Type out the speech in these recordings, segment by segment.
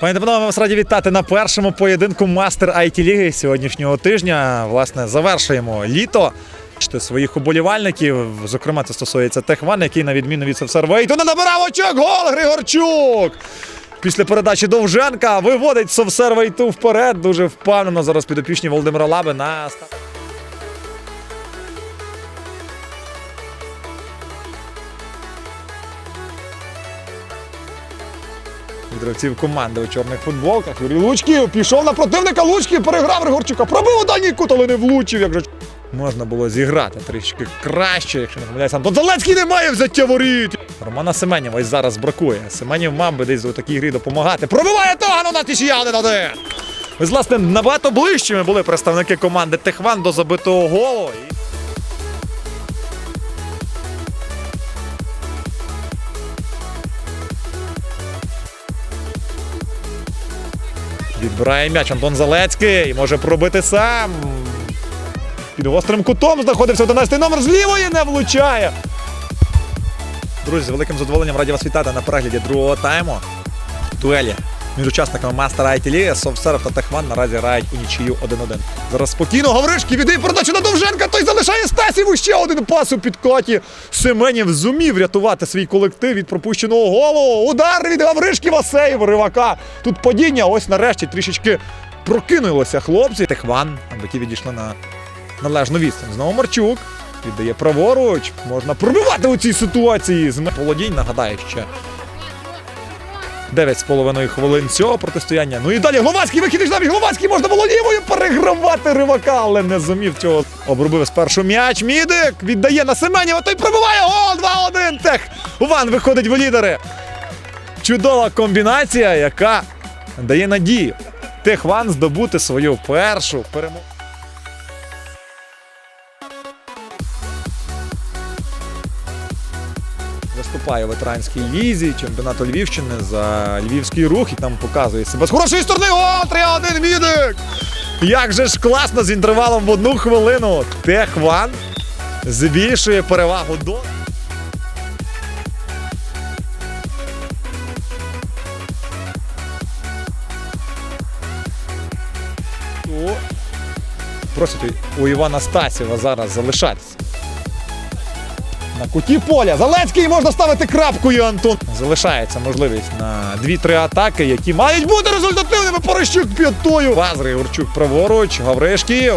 Пані та вас раді вітати на першому поєдинку мастер IT ліги сьогоднішнього тижня. Власне, завершуємо літо. Своїх уболівальників, зокрема, це стосується Техван, який на відміну від Совсервейту не набирав очок. Гол Григорчук! Після передачі Довженка виводить Совсервейту вперед. Дуже впевнено зараз підопічні Володимира Лаби від гравців команди у чорних футболках. Юрій Лучків пішов на противника Лучків, переграв Григорчука, пробив у дальній кут, але не влучив. Як же можна було зіграти трішки краще, якщо не помиляюся. Антон Залецький не має взяття воріт. Романа Семенєва ось зараз бракує. Семенів мав би десь у такій грі допомагати. Пробиває Тогану на тішія 1-1. Ось, власне, набагато ближчими були представники команди Техван до забитого голу. Відбирає м'яч Антон Залецький. Може пробити сам. Під гострим кутом знаходився 11 номер з лівої, не влучає. Друзі, з великим задоволенням раді вас вітати на перегляді другого тайму. Дуелі між учасниками Мастера IT Ліги, Совсерв та Техван наразі грають у нічию 1-1. Зараз спокійно Гавришки віддає передачу на Довженка, той залишає Стасів ще один пас у підкаті. Семенів зумів врятувати свій колектив від пропущеного голу. Удар від Гавришки Васеєв, Ривака. Тут падіння, ось нарешті трішечки прокинулося хлопці. Техван, аби ті відійшли на належну відстань. Знову Марчук. Віддає праворуч. Можна пробивати у цій ситуації. З Володінь нагадаю ще. 9,5 хвилин цього протистояння. Ну і далі Гловацький вихід із навіть Гловацький можна було лівою перегравати ривака, але не зумів цього. Обробив спершу м'яч. Мідик віддає на Семенєва, той пробиває гол 2-1. Тех. Уван виходить в лідери. Чудова комбінація, яка дає надію. Техван здобути свою першу перемогу. Виступає у ветеранській лізі чемпіонату Львівщини за львівський рух і там показує себе з хорошої сторони. О, 3-1 Мідик! Як же ж класно з інтервалом в одну хвилину. Техван збільшує перевагу до. Просить у Івана Стасєва зараз залишатися. На куті поля. Залецький можна ставити крапкою, Антон. Залишається можливість на 2-3 атаки, які мають бути результативними. Порощук п'ятою. Вазри Урчук праворуч, Гавришків.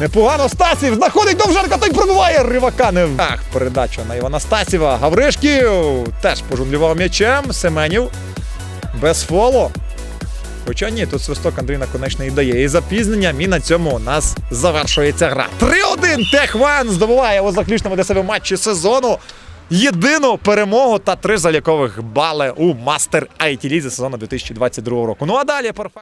Непогано Стасів знаходить Довженка, той пробиває ривака. Не Ах, передача на Івана Стасєва. Гавришків теж пожонглював м'ячем. Семенів без фолу. Хоча ні, тут свисток Андрій Наконечний дає. І запізненням, і на цьому у нас завершується гра. 3-1 Техван здобуває у заключному для себе матчі сезону. Єдину перемогу та три залікових бали у Мастер IT Лізі сезону 2022 року. Ну а далі перфект.